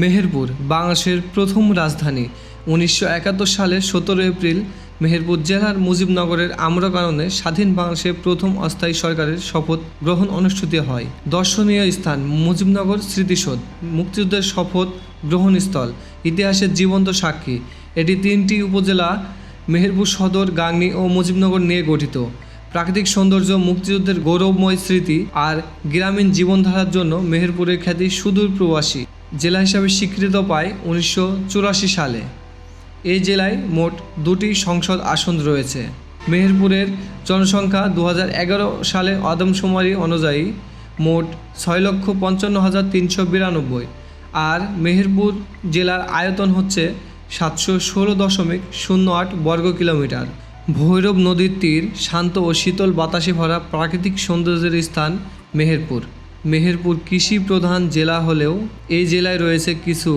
মেহেরপুর, বাংলাদেশের প্রথম রাজধানী। উনিশশো একাত্তর সালের সতেরো এপ্রিল মেহেরপুর জেলার মুজিবনগরের আম্রকাননে স্বাধীন বাংলাদেশের প্রথম অস্থায়ী সরকারের শপথ গ্রহণ অনুষ্ঠিত হয়। দর্শনীয় স্থান মুজিবনগর স্মৃতিসৌধ, মুক্তিযুদ্ধের শপথ গ্রহণস্থল, ইতিহাসের জীবন্ত সাক্ষী। এটি তিনটি উপজেলা, মেহেরপুর সদর, গাংনী ও মুজিবনগর নিয়ে গঠিত। প্রাকৃতিক সৌন্দর্য, মুক্তিযুদ্ধের গৌরবময় স্মৃতি আর গ্রামীণ জীবনধারার জন্য মেহেরপুরের খ্যাতি সুদূর প্রবাসী জেলা হিসাবে স্বীকৃত পায় উনিশশো চুরাশি সালে। এই জেলায় মোট দুটি সংসদ আসন রয়েছে। মেহেরপুরের জনসংখ্যা দু হাজার এগারো সালে আদমশুমারি অনুযায়ী মোট ছয় লক্ষ পঞ্চান্ন হাজার তিনশো বিরানব্বই আর মেহেরপুর জেলার আয়তন হচ্ছে সাতশো ষোলো দশমিক শূন্য আট বর্গ কিলোমিটার। ভৈরব নদীর তীর শান্ত ও শীতল বাতাসে ভরা প্রাকৃতিক সৌন্দর্যের স্থান মেহেরপুর। মেহেরপুর কৃষি প্রধান জেলা হলেও এই জেলায় রয়েছে কিছু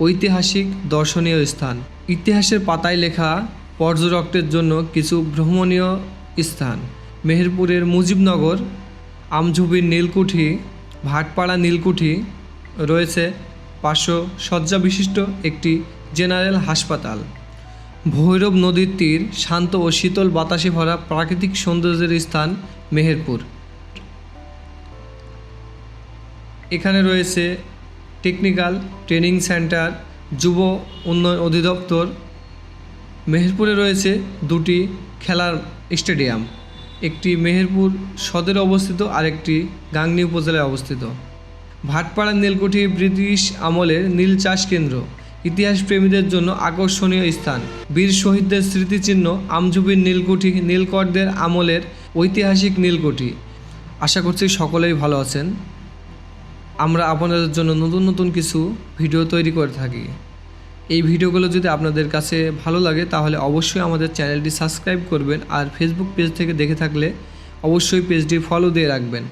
ঐতিহাসিক দর্শনীয় স্থান। ইতিহাসের পাতায় লেখা পর্যটকদের জন্য কিছু ভ্রমণীয় স্থান। মেহেরপুরের মুজিবনগর, আমঝুবির নীলকুঠি, ভাটপাড়া নীলকুঠি রয়েছে পাঁচশো শয্যা বিশিষ্ট একটি জেনারেল হাসপাতাল। ভৈরব নদীর তীর শান্ত ও শীতল বাতাসে ভরা প্রাকৃতিক সৌন্দর্যের স্থান মেহেরপুর। এখানে রয়েছে টেকনিক্যাল ট্রেনিং সেন্টার যুব উন্নয়ন অধিদপ্তর। মেহেরপুরে রয়েছে দুটি খেলার স্টেডিয়াম, একটি মেহেরপুর সদরে অবস্থিত, আরেকটি গাংনী উপজেলায় অবস্থিত। ভাটপাড়া নীলকুঠি ব্রিটিশ আমলের নীল চাষ কেন্দ্র। ইতিহাস প্রেমীদের জন্য আকর্ষণীয় স্থান। বীর শহীদদের স্মৃতিচিহ্ন আমজুবির নীলকুঠি, নীলকরদের আমলের ঐতিহাসিক নীলকুঠি। আশা করছি সকলেই ভালো আছেন। আমরা আপনাদের জন্য নতুন নতুন কিছু ভিডিও তৈরি করে থাকি। এই ভিডিওগুলো যদি আপনাদের কাছে ভালো লাগে, তাহলে অবশ্যই আমাদের চ্যানেলটি সাবস্ক্রাইব করবেন আর ফেসবুক পেজ থেকে দেখে থাকলে অবশ্যই পেজটি ফলো দিয়ে রাখবেন।